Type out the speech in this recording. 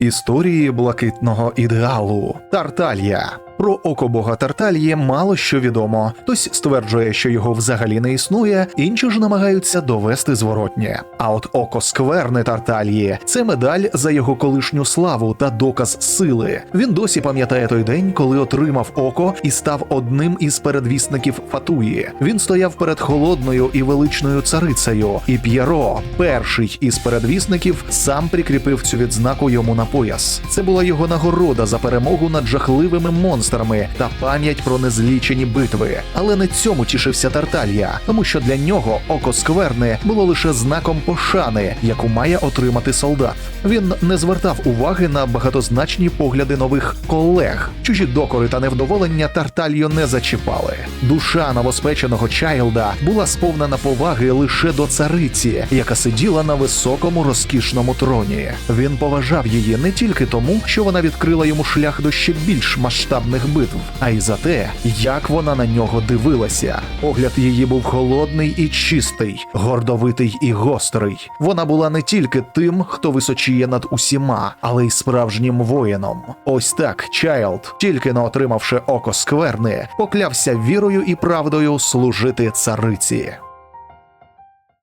Історії блакитного ідеалу Тарталія. Про око бога Тарталії мало що відомо. Хтось стверджує, що його взагалі не існує, інші ж намагаються довести зворотнє. А от око скверни Тарталії це медаль за його колишню славу та доказ сили. Він досі пам'ятає той день, коли отримав око і став одним із передвісників Фатуї. Він стояв перед холодною і величною царицею, і П'єро, перший із передвісників, сам прикріпив цю відзнаку йому на пояс. Це була його нагорода за перемогу над жахливими монстрами та пам'ять про незлічені битви. Але не цьому тішився Тарталья, тому що для нього око скверни було лише знаком пошани, яку має отримати солдат. Він не звертав уваги на багатозначні погляди нових колег. Чужі докори та невдоволення Тартальо не зачіпали. Душа новоспеченого Чайлда була сповнена поваги лише до цариці, яка сиділа на високому розкішному троні. Він поважав її не тільки тому, що вона відкрила йому шлях до ще більш масштабних битв, а й за те, як вона на нього дивилася. Погляд її був холодний і чистий, гордовитий і гострий. Вона була не тільки тим, хто височіє над усіма, але й справжнім воїном. Ось так Чайлд, тільки не отримавши око скверни, поклявся вірою і правдою служити цариці.